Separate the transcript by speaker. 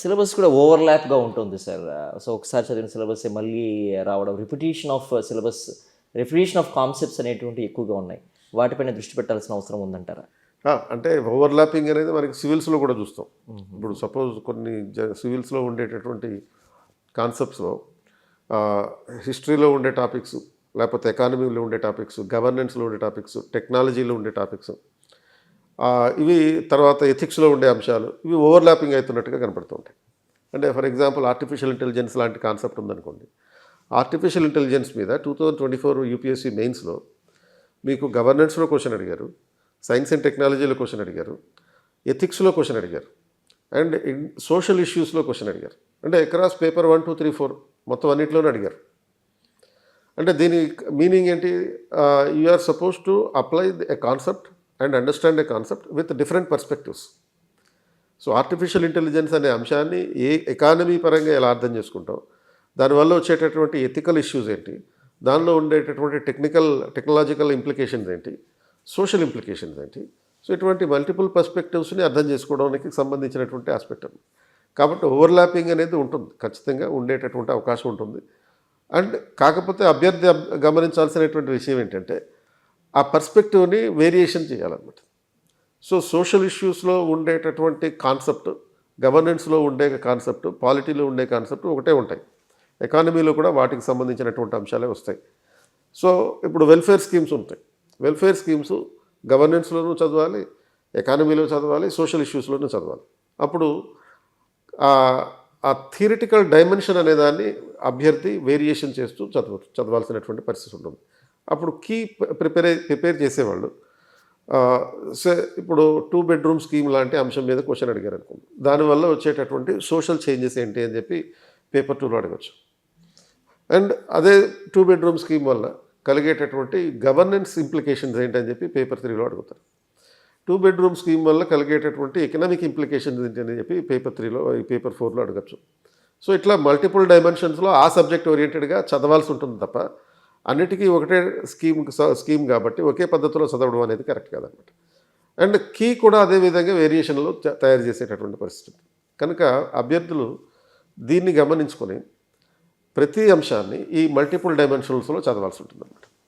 Speaker 1: Syllabus కూడా ఓవర్లాప్గా ఉంటుంది sir. So ఒకసారి చదివిన సిలబస్ మళ్ళీ రావడం repetition of syllabus repetition of concepts అనేటువంటి ఎక్కువగా ఉన్నాయి. వాటిపైన దృష్టి పెట్టాల్సిన అవసరం ఉందంటారా?
Speaker 2: అంటే ఓవర్లాపింగ్ అనేది మనకి సివిల్స్లో కూడా చూస్తాం. ఇప్పుడు సపోజ్ కొన్ని జ సివిల్స్లో ఉండేటటువంటి కాన్సెప్ట్స్లో హిస్టరీలో ఉండే టాపిక్స్ లేకపోతే ఎకానమీలో ఉండే టాపిక్స్ గవర్నెన్స్లో ఉండే టాపిక్స్ టెక్నాలజీలో ఉండే టాపిక్స్ ఇవి తర్వాత ఎథిక్స్లో ఉండే అంశాలు ఇవి ఓవర్లాపింగ్ అవుతున్నట్టుగా కనపడుతుంటాయి. అంటే ఫర్ ఎగ్జాంపుల్ ఆర్టిఫిషియల్ ఇంటెలిజెన్స్ లాంటి కాన్సెప్ట్ ఉందనుకోండి. ఆర్టిఫిషియల్ ఇంటెలిజెన్స్ మీద two thousand twenty four UPSC మెయిన్స్లో మీకు గవర్నెన్స్లో క్వశ్చన్ అడిగారు సైన్స్ అండ్ టెక్నాలజీలో క్వశ్చన్ అడిగారు ఎథిక్స్లో క్వశ్చన్ అడిగారు అండ్ సోషల్ ఇష్యూస్లో క్వశ్చన్ అడిగారు. అంటే across paper one two three four మొత్తం అన్నింటిలోనూ అడిగారు. అంటే దీని మీనింగ్ ఏంటి? You are suppose to apply a concept and understand a concept with different perspectives so artificial intelligence అనే అంశాన్ని ఏ ఎకానమీ పరంగా ఎలా అర్థం చేసుకుంటాం? దానివల్ల వచ్చేటటువంటి ఎథికల్ ఇష్యూస్ ఏంటి? దానిలో ఉండేటటువంటి టెక్నికల్ టెక్నాలజికల్ ఇంప్లికేషన్స్ ఏంటి? సోషల్ ఇంప్లికేషన్స్ ఏంటి? సో ఇటువంటి మల్టిపుల్ పర్స్పెక్టివ్స్ని అర్థం చేసుకోవడానికి సంబంధించినటువంటి ఆస్పెక్ట్ కాబట్టి ఓవర్లాపింగ్ అనేది ఉంటుంది. ఖచ్చితంగా ఉండేటటువంటి అవకాశం ఉంటుంది. అండ్ కాకపోతే అభ్యర్థి గమనించాల్సినటువంటి విషయం ఏంటంటే ఆ పర్స్పెక్టివ్ని వేరియేషన్ చేయాలన్నమాట. సో సోషల్ ఇష్యూస్లో ఉండేటటువంటి కాన్సెప్ట్ గవర్నెన్స్లో ఉండే కాన్సెప్ట్ పాలిటీలో ఉండే కాన్సెప్ట్ ఒకటే ఉంటాయి. ఎకానమీలో కూడా వాటికి సంబంధించినటువంటి అంశాలే వస్తాయి. సో ఇప్పుడు వెల్ఫేర్ స్కీమ్స్ ఉంటాయి. వెల్ఫేర్ స్కీమ్స్ గవర్నెన్స్లోనూ చదవాలి ఎకానమీలో చదవాలి సోషల్ ఇష్యూస్లోనూ చదవాలి. అప్పుడు ఆ- థియరిటికల్ డైమెన్షన్ అనే దాన్ని అభ్యర్థి వేరియేషన్ చేస్తూ చదవ చదవాల్సినటువంటి పరిస్థితి ఉంటుంది. అప్పుడు కీ ప్రిపేర్ ప్రిపేర్ చేసేవాళ్ళు. ఆ, సే ఇప్పుడు టూ బెడ్రూమ్ స్కీమ్ లాంటి అంశం మీద క్వశ్చన్ అడిగారు అనుకోండి. దానివల్ల వచ్చేటటువంటి సోషల్ చేంజెస్ ఏంటి అని చెప్పి పేపర్ టూలో అడగచ్చు. అండ్ అదే టూ బెడ్రూమ్ స్కీమ్ వల్ల కలిగేటటువంటి గవర్నెన్స్ ఇంప్లికేషన్స్ ఏంటని చెప్పి పేపర్ త్రీలో అడుగుతారు. టూ బెడ్రూమ్ స్కీమ్ వల్ల కలిగేటటువంటి ఎకనామిక్ ఇంప్లికేషన్స్ ఏంటి అని చెప్పి పేపర్ త్రీలో పేపర్ ఫోర్లో అడగచ్చు. సో ఇట్లా మల్టిపుల్ డైమెన్షన్స్లో ఆ సబ్జెక్ట్ ఓరియంటెడ్గా చదవాల్సి ఉంటుంది తప్ప అన్నిటికీ ఒకటే స్కీమ్ స్కీమ్ కాబట్టి ఒకే పద్ధతిలో చదవడం అనేది కరెక్ట్ కాదనమాట. అండ్ కీ కూడా అదే విధంగా వేరియేషన్లో తయారు చేసేటటువంటి పరిస్థితి. కనుక అభ్యర్థులు దీన్ని గమనించుకొని ప్రతి అంశాన్ని ఈ మల్టిపుల్ డైమెన్షన్స్లో చదవాల్సి ఉంటుంది